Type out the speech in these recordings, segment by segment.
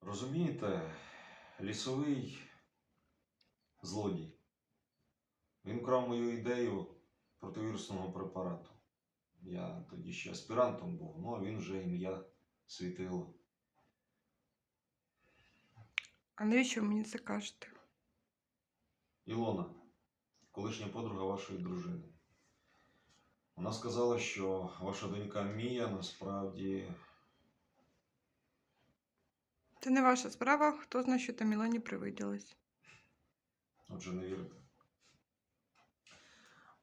Розумієте, лісовий злодій. Він вкрав мою ідею противірусного препарату. Я тоді ще аспірантом був, ну а він вже ім'я світило. А навіщо ви мені це кажете? Ілона, колишня подруга вашої дружини. Вона сказала, що ваша донька Мія насправді Це не ваша справа, хто знає, що там Мілані привиділось. Отже, не вірите.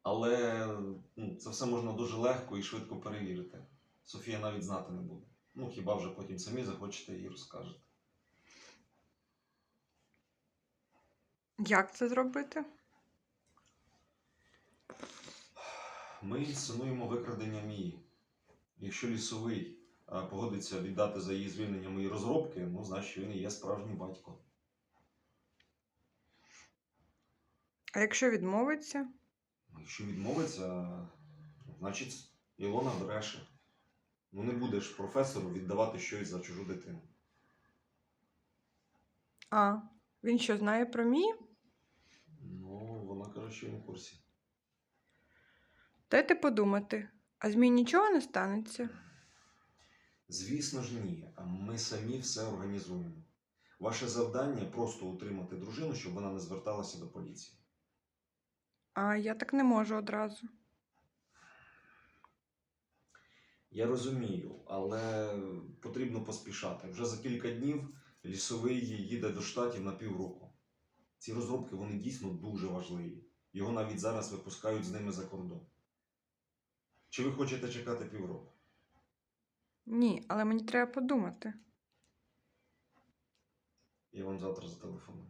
Але ну, це все можна дуже легко і швидко перевірити. Софія навіть знати не буде. Ну, хіба вже потім самі захочете їй розкажете. Як це зробити? Ми інсценуємо викрадення Мії. Якщо лісовий погодиться віддати за її звільнення мої розробки, ну, значить він і є справжній батько. А якщо відмовиться? Якщо відмовиться, значить Ілона бреше. Ну не будеш професору віддавати щось за чужу дитину. А, він що знає про мій? Ну, вона каже, що він у курсі. Дайте подумати. А змій нічого не станеться. Звісно ж, ні. Ми самі все організуємо. Ваше завдання просто утримати дружину, щоб вона не зверталася до поліції. А я так не можу одразу. Я розумію, але потрібно поспішати. Вже за кілька днів лісовий їде до штатів на півроку. Ці розробки вони дійсно дуже важливі. Його навіть зараз випускають з ними за кордон. Чи ви хочете чекати півроку? Ні, але мені треба подумати. Я вам завтра зателефоную.